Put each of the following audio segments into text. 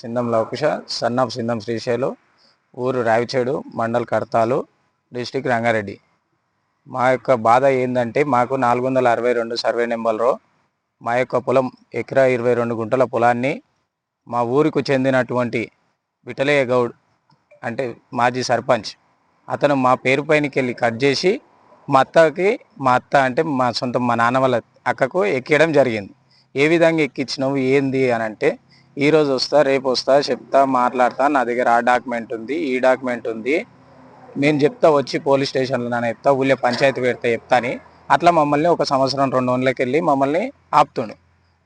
సింధం Lavakusha son of Sindham శ్రీశైలు ఊరు Ravichedu mandal Kadthal district Rangareddy. మా యొక్క బాధ ఏంటంటే మాకు నాలుగు వందల అరవై రెండు సర్వే నెంబర్లో మా యొక్క పొలం ఎకరా ఇరవై రెండు గుంటల పొలాన్ని మా ఊరికి చెందినటువంటి విఠలయ్య గౌడ్ అంటే మాజీ సర్పంచ్ అతను మా పేరు పైనకి వెళ్ళి కట్ చేసి మా అత్తకి మా అత్త అంటే మా సొంత మా నాన్న వాళ్ళ అక్కకు ఎక్కియడం జరిగింది. ఏ విధంగా ఎక్కించినావు ఏంది అని అంటే ఈ రోజు వస్తా రేపు వస్తా చెప్తా మాట్లాడతా. నా దగ్గర ఆ డాక్యుమెంట్ ఉంది ఈ డాక్యుమెంట్ ఉంది. నేను చెప్తా వచ్చి పోలీస్ స్టేషన్లో నేను చెప్తా ఊళ్ళో పంచాయతీ పెడతా చెప్తా అని. అట్లా మమ్మల్ని ఒక సంవత్సరం రెండు వందలకి వెళ్ళి మమ్మల్ని ఆపుతుండు.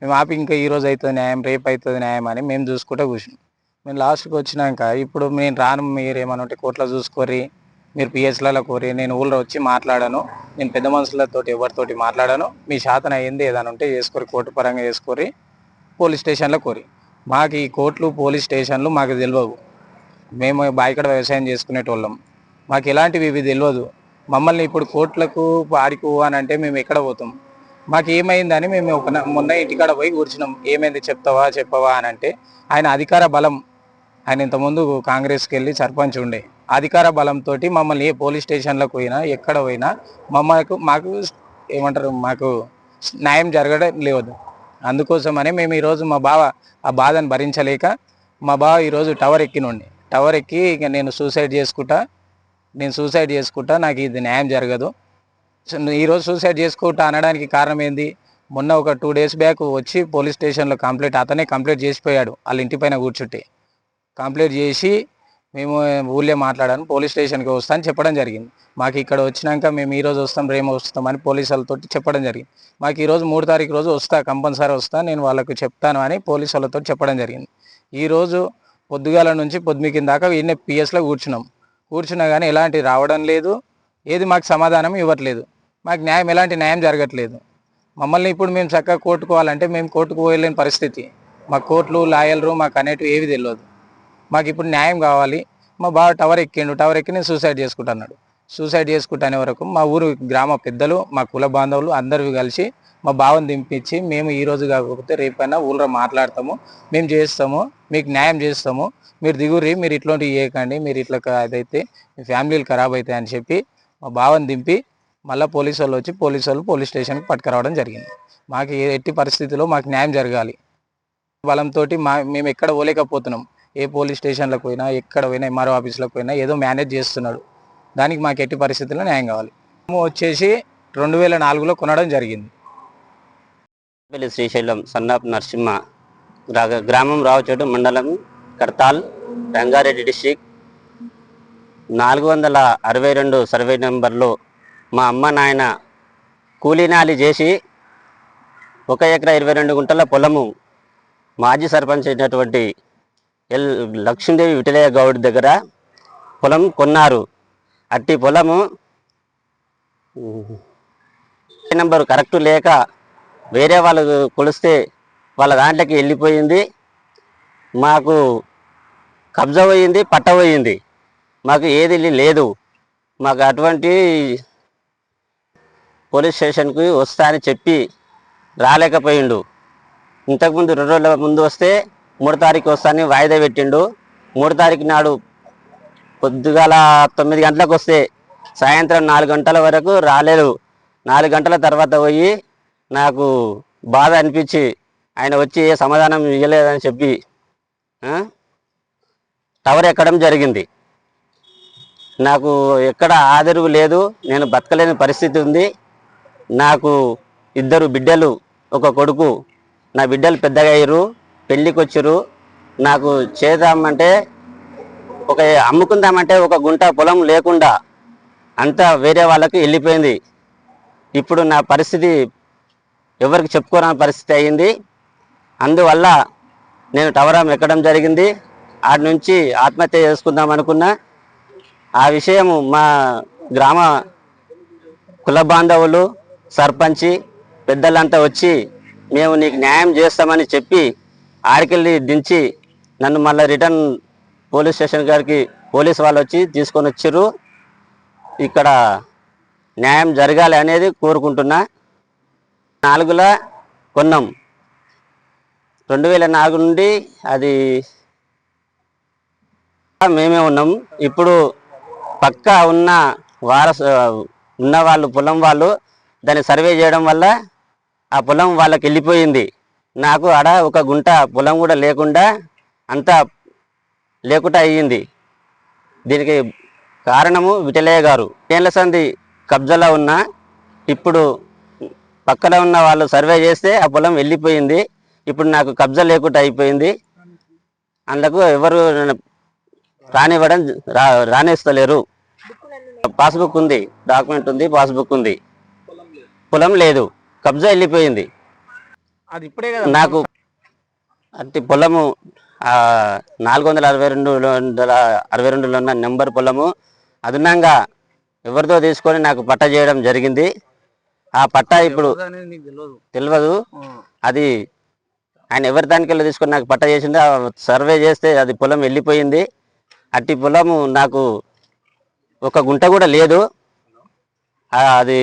మేము ఆపి ఇంకా ఈ రోజు అవుతుంది న్యాయం రేపు అవుతుంది న్యాయం అని మేము చూసుకుంటూ కూర్చున్నాం. మేము లాస్ట్కి వచ్చినాక ఇప్పుడు నేను రాను మీరు ఏమని ఉంటే కోర్టులో చూసుకోరి మీరు పిహెచ్లలో కోరి నేను ఊళ్ళో వచ్చి మాట్లాడాను నేను పెద్ద మనుషులతో ఎవరితోటి మాట్లాడాను మీ శాతన అయింది ఏదైనా ఉంటే చేసుకోరి కోర్టు పరంగా చేసుకోరి పోలీస్ స్టేషన్లో కోరి మాకు ఈ కోర్టులు పోలీస్ స్టేషన్లు మాకు తెలియవు మేము బాయికడ వ్యవసాయం చేసుకునేటోళ్ళం. మాకు ఎలాంటివి ఇవి తెలియదు మమ్మల్ని ఇప్పుడు కోర్టులకు ఆడికు అని అంటే మేము ఎక్కడ పోతాం? మాకు ఏమైందని మేము ఒక మొన్న ఇంటికాడ పోయి కూర్చున్నాం. ఏమైంది చెప్తావా చెప్పవా అని అంటే ఆయన అధికార బలం. ఆయన ఇంతకుముందు కాంగ్రెస్కి వెళ్ళి సర్పంచ్ ఉండే. అధికార బలంతో మమ్మల్ని ఏ పోలీస్ స్టేషన్లకు పోయినా ఎక్కడ పోయినా మమ్మకు మాకు ఏమంటారు మాకు న్యాయం జరగడం లేదు. అందుకోసమనే మేము ఈరోజు మా బావ ఆ బాధను భరించలేక మా బావ ఈరోజు టవర్ ఎక్కినుండి. టవర్ ఎక్కి ఇక నేను సూసైడ్ చేసుకుంటా నేను సూసైడ్ చేసుకుంటా నాకు ఇది న్యాయం జరగదు. సో ఈరోజు సూసైడ్ చేసుకుంటా అనడానికి కారణం ఏంది? మొన్న ఒక టూ డేస్ బ్యాక్ వచ్చి పోలీస్ స్టేషన్లో కంప్లైంట్ అతనే కంప్లైంట్ చేసిపోయాడు వాళ్ళ ఇంటి పైన కూర్చుంటే. కంప్లైంట్ చేసి మేము ఊళ్ళో మాట్లాడాను పోలీస్ స్టేషన్కి వస్తా అని చెప్పడం జరిగింది. మాకు ఇక్కడ వచ్చినాక మేము ఈ రోజు వస్తాం రేపు వస్తాం అని పోలీసు వాళ్ళతో చెప్పడం జరిగింది. మాకు ఈరోజు మూడు తారీఖు రోజు వస్తా కంపల్సరీ వస్తా నేను వాళ్ళకు చెప్తాను అని పోలీసు వాళ్ళతో చెప్పడం జరిగింది. ఈరోజు పొద్దుగాల నుంచి పొద్దుమికిన దాకా ఈయన పిఎస్లో కూర్చున్నాం. కూర్చున్నా కానీ ఎలాంటి రావడం లేదు ఏది మాకు సమాధానం ఇవ్వట్లేదు. మాకు న్యాయం ఎలాంటి న్యాయం జరగట్లేదు. మమ్మల్ని ఇప్పుడు మేము చక్కగా కోర్టుకోవాలంటే మేము కోర్టుకు పోయలేని పరిస్థితి. మా కోర్టులు లాయర్లు మాకు అనేటివి ఏవి తెలియదు మాకు ఇప్పుడు న్యాయం కావాలి. మా బావ టవర్ ఎక్కిండు. టవర్ ఎక్కి నేను సూసైడ్ చేసుకుంటున్నాడు. సూసైడ్ చేసుకుంటానే వరకు మా ఊరు గ్రామ పెద్దలు మా కుల బాంధవులు అందరివి కలిసి మా బావని దింపించి మేము ఈ రోజు కాకపోతే రేపైనా ఊళ్ళో మాట్లాడతాము. మేము చేస్తాము. మీకు న్యాయం చేస్తాము. మీరు దిగురి మీరు ఇట్లాంటివి చేయకండి. మీరు ఇట్లా అదైతే మీ ఫ్యామిలీలు ఖరాబ్ అవుతాయి అని చెప్పి మా బావని దింపి మళ్ళీ పోలీసు వాళ్ళు వచ్చి పోలీసు వాళ్ళు పోలీస్ స్టేషన్కి పట్టుకురావడం జరిగింది. మాకు ఎట్టి పరిస్థితిలో మాకు న్యాయం జరగాలి. బలంతో మా మేము ఎక్కడ పోలేకపోతున్నాం ఏ పోలీస్ స్టేషన్లకు పోయినా ఎక్కడ పోయినా ఎంఆర్ఓ ఆఫీస్లకు పోయినా ఏదో మేనేజ్ చేస్తున్నాడు. దానికి మాకు ఎట్టి పరిస్థితుల్లో న్యాయం కావాలి. మేము వచ్చేసి రెండు వేల నాలుగులో కొనడం జరిగింది. పెళ్ళి శ్రీశైలం సన్నాప్ నరసింహ గ్రా- గ్రామం రావచోటు మండలం కర్తాల్ రంగారెడ్డి డిస్టిక్ నాలుగు వందల అరవై రెండు సర్వే నెంబర్లో మా అమ్మ నాయన కూలీనాలి చేసి ఒక ఎకరా ఇరవై రెండు గుంటల పొలము మాజీ సర్పంచ్ అయినటువంటి ఎల్ లక్ష్మీదేవి విఠలయ్య గౌడ్ దగ్గర పొలం కొన్నారు. అట్టి పొలము నెంబర్ కరెక్ట్ లేక వేరే వాళ్ళు కొలిస్తే వాళ్ళ దాంట్లోకి వెళ్ళిపోయింది. మాకు కబ్జా పోయింది పట్ట పోయింది. మాకు ఏది లేదు. మాకు అటువంటి పోలీస్ స్టేషన్కి వస్తా అని చెప్పి రాలేకపోయిండు. ఇంతకుముందు రెండు రోజుల ముందు వస్తే మూడు తారీఖు వస్తానని వాయిదా పెట్టిండు. మూడు తారీఖు నాడు పొద్దుగాల తొమ్మిది గంటలకు వస్తే సాయంత్రం నాలుగు గంటల వరకు రాలేదు. నాలుగు గంటల తర్వాత పోయి నాకు బాధ అనిపించి ఆయన వచ్చి ఏ సమాధానం ఇవ్వలేదని చెప్పి టవర్ ఎక్కడం జరిగింది. నాకు ఎక్కడ ఆదరువు లేదు నేను బతకలేని పరిస్థితి ఉంది. నాకు ఇద్దరు బిడ్డలు ఒక కొడుకు నా బిడ్డలు పెద్దగా అయ్యారు. పెళ్ళికి వచ్చారు నాకు చేద్దామంటే ఒక అమ్ముకుందామంటే ఒక గుంట పొలం లేకుండా అంతా వేరే వాళ్ళకి వెళ్ళిపోయింది. ఇప్పుడు నా పరిస్థితి ఎవరికి చెప్పుకోరాని పరిస్థితి అయింది. అందువల్ల నేను టవరం ఎక్కడం జరిగింది. ఆడి నుంచి ఆత్మహత్య చేసుకుందాం అనుకున్నా. ఆ విషయం మా గ్రామ కుల బాంధవులు సర్పంచి పెద్దలంతా వచ్చి మేము నీకు న్యాయం చేస్తామని చెప్పి ఆడికెళ్ళి దించి నన్ను మళ్ళీ రిటర్న్ పోలీస్ స్టేషన్ గారికి పోలీస్ వాళ్ళు వచ్చి తీసుకొని వచ్చారు ఇక్కడ న్యాయం జరగాలి అనేది కోరుకుంటున్నా. నాలుగుల కొన్నాం. రెండు వేల నాలుగు నుండి అది మేమే ఉన్నాం. ఇప్పుడు పక్క ఉన్న వారసు ఉన్న వాళ్ళు పొలం వాళ్ళు దాన్ని సర్వే చేయడం వల్ల ఆ పొలం వాళ్ళకి వెళ్ళిపోయింది. నాకు ఆడ ఒక గుంట పొలం కూడా లేకుండా అంతా లేకుండా అయ్యింది. దీనికి కారణము విటలయ్య గారు. ఏళ్ళ సంది కబ్జాలో ఉన్న ఇప్పుడు పక్కన ఉన్న వాళ్ళు సర్వే చేస్తే ఆ పొలం వెళ్ళిపోయింది. ఇప్పుడు నాకు కబ్జా లేకుండా అయిపోయింది. అందుకు ఎవరు రానివ్వడం రా రానిస్తలేరు. పాస్బుక్ ఉంది డాక్యుమెంట్ ఉంది పాస్బుక్ ఉంది. పొలం లేదు. కబ్జా వెళ్ళిపోయింది. అది ఇప్పుడే కదా నాకు అట్టి పొలము ఆ, నాలుగు వందల అరవై రెండు వందల అరవై రెండులో ఉన్న నెంబర్ పొలము అదనంగా ఎవరితో తీసుకొని నాకు పట్ట చేయడం జరిగింది. ఆ పట్టా ఇప్పుడు తెలియదు అది ఆయన ఎవరి దానికెళ్ళి తీసుకొని నాకు పట్ట చేసింది సర్వే చేస్తే అది పొలం వెళ్ళిపోయింది. అట్టి పొలము నాకు ఒక గుంట కూడా లేదు. అది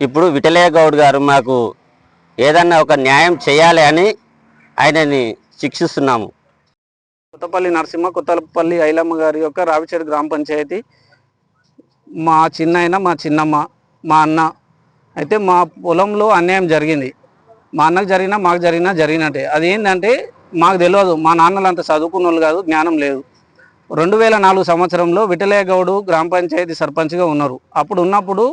ఇప్పుడు విఠలయ్య గౌడ్ గారు మాకు ఏదన్నా ఒక న్యాయం చేయాలి అని ఆయనని శిక్షిస్తున్నాము. కొత్తపల్లి నరసింహ కొత్తపల్లి ఐలమ్మ గారి యొక్క రావిచేడు గ్రామ పంచాయతీ. మా చిన్నాయన మా చిన్నమ్మ మా అన్న. అయితే మా పొలంలో అన్యాయం జరిగింది. మా అన్నకు జరిగినా మాకు జరిగినా జరిగినట్టే. అది ఏంటంటే మాకు తెలియదు. మా నాన్నలు అంత చదువుకున్న వాళ్ళు కాదు జ్ఞానం లేదు. రెండు వేల నాలుగు సంవత్సరంలో విఠలేగౌడు గ్రామ పంచాయతీ సర్పంచ్గా ఉన్నారు. అప్పుడు ఉన్నప్పుడు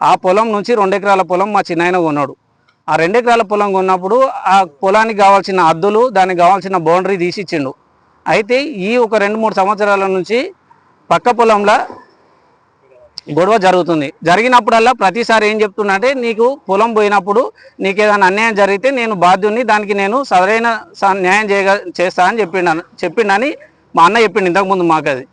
ఆ పొలం నుంచి రెండు ఎకరాల పొలం మా చిన్నాయన కొన్నాడు. ఆ రెండు ఎకరాల పొలం కొన్నప్పుడు ఆ పొలానికి కావాల్సిన అద్దులు దానికి కావాల్సిన బౌండరీ తీసి ఇచ్చిండు అయితే ఈ ఒక రెండు మూడు సంవత్సరాల నుంచి పక్క పొలంలో గొడవ జరుగుతుంది. జరిగినప్పుడల్లా ప్రతిసారి ఏం చెప్తున్నా అంటే నీకు పొలం పోయినప్పుడు నీకు ఏదైనా అన్యాయం జరిగితే నేను బాధ్యుని దానికి నేను సరైన స- న్యాయం చేయగ చేస్తా అని చెప్పిండు చెప్పిండని మా అన్న చెప్పిండు ఇంతకుముందు మాకు అది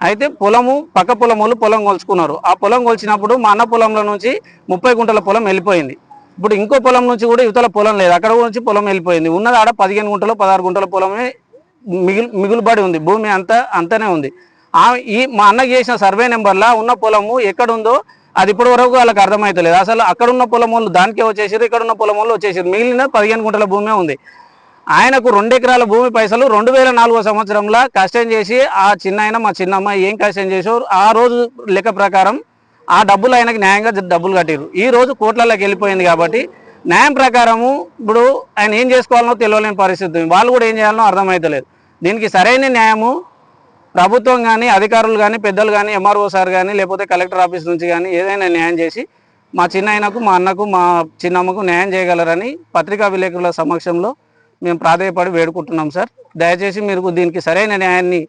అయితే పొలము పక్క పొలం వాళ్ళు పొలం కొలుచుకున్నారు. ఆ పొలం కొలిచినప్పుడు మా అన్న పొలంలో నుంచి ముప్పై గుంటల పొలం వెళ్ళిపోయింది. ఇప్పుడు ఇంకో పొలం నుంచి కూడా యువతల పొలం లేదు. అక్కడ నుంచి పొలం వెళ్ళిపోయింది. ఉన్నది ఆడ పదిహేను గుంటలు పదహారు గుంటల పొలమే మిగిలి మిగులుబడి ఉంది. భూమి అంతా అంతనే ఉంది. ఈ మా అన్నకి చేసిన సర్వే నెంబర్లో ఉన్న పొలము ఎక్కడుందో అది ఇప్పటి వరకు వాళ్ళకి అర్థమవుతలేదు అసలు అక్కడున్న పొలం వాళ్ళు దానికే వచ్చేసారు ఇక్కడ ఉన్న పొలం వాళ్ళు వచ్చేసారు మిగిలిన పదిహేను గుంటల భూమే ఉంది. ఆయనకు రెండు ఎకరాల భూమి పైసలు రెండు వేల నాలుగో సంవత్సరంలో కష్టం చేసి ఆ చిన్న మా చిన్నమ్మ ఏం కష్టం చేసారు ఆ రోజు లెక్క ప్రకారం ఆ డబ్బులు ఆయనకి న్యాయంగా డబ్బులు కట్టారు ఈ రోజు కోట్లలోకి వెళ్ళిపోయింది కాబట్టి న్యాయం ప్రకారము ఇప్పుడు ఆయన ఏం చేసుకోవాలనో తెలియలేని పరిస్థితి. వాళ్ళు కూడా ఏం చేయాలనో అర్థమవుతలేదు దీనికి సరైన న్యాయము ప్రభుత్వం కానీ అధికారులు కానీ పెద్దలు కానీ ఎంఆర్ఓ సార్ కానీ లేకపోతే కలెక్టర్ ఆఫీస్ నుంచి కానీ ఏదైనా న్యాయం చేసి మా చిన్న ఆయనకు మా అన్నకు మా చిన్నమ్మకు న్యాయం చేయగలరని పత్రికా విలేకరుల సమక్షంలో మేము ప్రాధాయపడి వేడుకుంటున్నాం సార్. దయచేసి మీరు దీనికి సరైన న్యాయాన్ని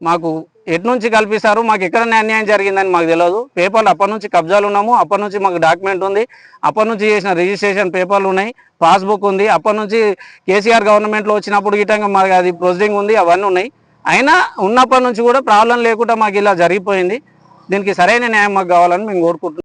మాకు ఎటు నుంచి కల్పిస్తారు? మాకు ఎక్కడ అన్యాయం జరిగిందని మాకు తెలియదు పేపర్లు అప్పటి నుంచి కబ్జాలు ఉన్నాము. అప్పటి నుంచి మాకు డాక్యుమెంట్ ఉంది. అప్పటి నుంచి చేసిన రిజిస్ట్రేషన్ పేపర్లు ఉన్నాయి. పాస్బుక్ ఉంది. అప్పటి నుంచి కేసీఆర్ గవర్నమెంట్లో వచ్చినప్పుడు గిటంగా మాకు అది ప్రొసీడింగ్ ఉంది. అవన్నీ ఉన్నాయి. అయినా ఉన్నప్పటి నుంచి కూడా ప్రాబ్లం లేకుండా మాకు ఇలా జరిగిపోయింది. దీనికి సరైన న్యాయం మాకు కావాలని మేము కోరుకుంటున్నాం.